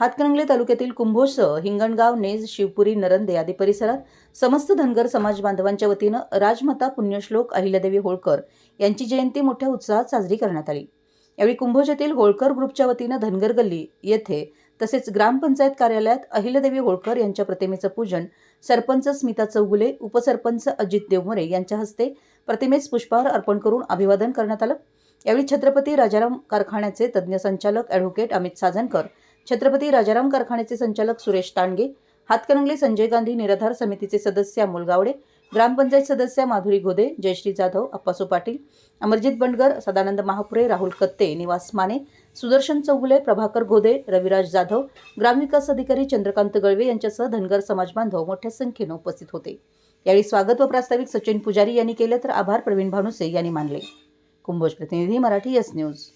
हातकणंगले तालुक्यातील कुंभोस हिंगणगाव नेज शिवपुरी नरंदे आदी परिसरात समस्त धनगर समाज बांधवांच्या वतीनं राजमाता पुण्यश्लोक अहिल्यादेवी होळकर यांची जयंती मोठ्या उत्साहात साजरी करण्यात आली. यावेळी कुंभोज येथील होळकर ग्रुपच्या वतीनं धनगर गल्ली येथे तसेच ग्रामपंचायत कार्यालयात अहिल्यादेवी होळकर यांच्या प्रतिमेचं पूजन सरपंच स्मिता चौगुले उपसरपंच अजित देवमरे यांच्या हस्ते प्रतिमेस पुष्पहार अर्पण करून अभिवादन करण्यात आलं. यावेळी छत्रपती राजाराम कारखान्याचे तज्ज्ञ संचालक ॲडव्होकेट अमित साजनकर छत्रपती राजाराम कारखान्याचे संचालक सुरेश तांडगे हातकणंगले संजय गांधी निराधार समितीचे सदस्य अमोल गावडे ग्रामपंचायत सदस्य माधुरी घोदे जयश्री जाधव अप्पासू पाटील अमरजित बंडगर सदानंद महापुरे राहुल कत्ते निवास माने सुदर्शन चौगुले प्रभाकर घोदे रविराज जाधव ग्रामविकास अधिकारी चंद्रकांत गळवे यांच्यासह धनगर समाज बांधव मोठ्या संख्येनं उपस्थित होते. यावेळी स्वागत व प्रास्ताविक सचिन पुजारी यांनी केले तर आभार प्रवीण भानुसे यांनी मानले. कुंभोज प्रतिनिधी मराठी यस न्यूज